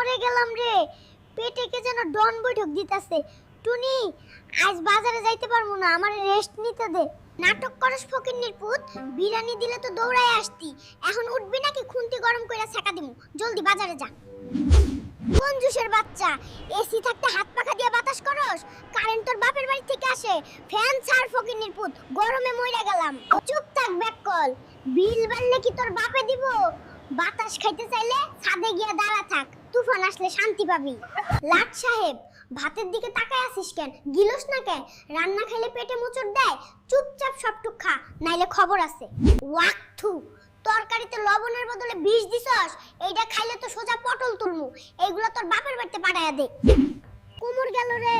মরে গেলাম রে। পেটে কে যেন ডন বৈঠক দিতাছে। টুনি, আজ বাজারে যাইতে পারব না, আমার রেস্ট নিতে দে। নাটক করস ফকিন্নির পুত, বিরিয়ানি দিলে তো দৌড়ায় আসতি। এখন উঠবি নাকি খুন্তি গরম কইরা ছেকা দিমু? জলদি বাজারে যা। কোন জুসের বাচ্চা? এসি থাকতে হাত পাখা দিয়ে বাতাস করস? কারেন্ট তোর বাপের বাড়ি থেকে আসে। ফ্যান ছাড় ফকিন্নির পুত, গরমে মইরা গেলাম। চুপ থাক ব্যাককল। বিল বাড়লে কি তোর বাপে দিব? বাতাস খাইতে চাইলে ছাদে গিয়ে দাঁড়া থাক, তুফান আসলে শান্তি পাবি। লাট সাহেব, ভাতের দিকে তাকায় আসিস কেন? গিলস না কেন? রান্না খাইলে পেটে মোচড় দেয়? চুপচাপ সবটুক খা, নাইলে খবর আছে। ওয়াক থু, তরকারিতে লবণের বদলে বিষ দিছস? এইটা খাইলে তো সোজা পটল তুলমু। এইগুলো তোর বাপের বাড়িতে পাঠাইয়া দে। কোমর গেল রে।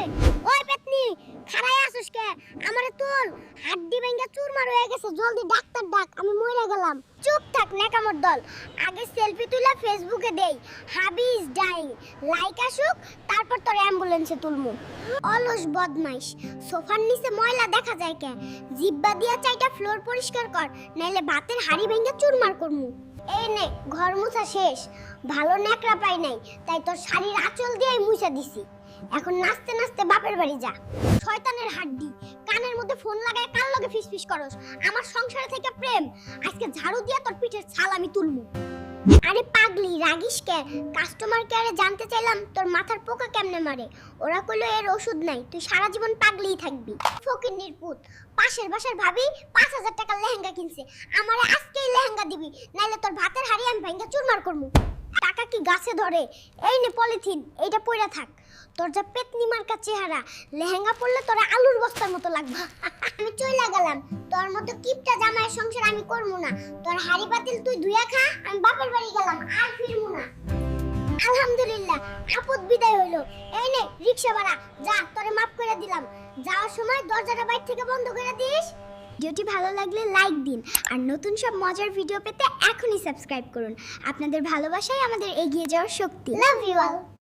ওই পেতনি খাড়াই আসুস কে? আমারে তুল হাড্ডি ভেঙ্গা চুরমার হয়ে গেছে। জলদি ডাক্তার ডাক, আমি মরে গেলাম। চুপ থাক নেকামর দল। আগে সেলফি তুলে ফেসবুকে দেই। হাবি ইজ ডাইং। লাইক আসুক, তারপর তোর অ্যাম্বুলেন্সে তুলমু। অলস বদমাইশ। সোফার নিচে ময়লা দেখা যায় কে? জিব্বা দিয়া চাইটা ফ্লোর পরিষ্কার কর, নাইলে ভাতের হাড়ি ভেঙ্গা চুরমার করমু। এই নে, ঘর মুছা শেষ। ভালো ন্যাকড়া পাই নাই, তাই তোর শাড়ির আঁচল দিয়ে মুছা দিছি। এখন নাচতে নাচতে বাপের বাড়ি যা। শয়তানের হাড্ডি, কানের মধ্যে ফোন লাগায় কান লগে ফিসফিস করস? আমার সংসারে থেকে প্রেম। আজকে ঝাড়ু দিয়া তোর পিঠের ছাল আমি তুলমু আরে পাগলি, রাগিস কে? কাস্টমার কেয়ারে জানতে চাইলাম তোর মাথার পোকা কেমনে মারে? ওরা কইলো, এর ওষুধ নাই, তুই সারা জীবন পাগলিই থাকবি। ফকির পুত, পাশের বাসার ভাবি পাঁচ হাজার টাকার লেহেঙ্গা কিনছে। আমারে আজকেই লেহেঙ্গা দিবি, নাইলে তোর ভাতের হাড়ি আমি ভেঙ্গা চুরমার করমু। টাকা কি গাছে ধরে? এই নে পলিথিন, এইটা পইরা থাক। তোর যা পেতনি মার্কা চেহারা, লেহেঙ্গা পরলে তোরা আলুর বস্তার মতো লাগবে। আমি চইলা গেলাম। তোর মতো কিপটা জামাইয়ের সংসার আমি করব না। তোর হাড়ি পাতিল তুই ধুইয়া খা, আমি বাপের বাড়ি গেলাম, আর ফিরবো না। আলহামদুলিল্লাহ, আপদ বিদায় হইল। এই নে রিকশা ভাড়া, যা, তোরে মাফ করে দিলাম। যাওয়ার সময় দরজাটা বাইর থেকে বন্ধ করে দিস। ভিডিওটি ভালো লাগলে লাইক দিন আর নতুন সব মজার ভিডিও পেতে এখনই সাবস্ক্রাইব করুন। আপনাদের ভালোবাসাই আমাদের এগিয়ে যাওয়ার শক্তি। Love you all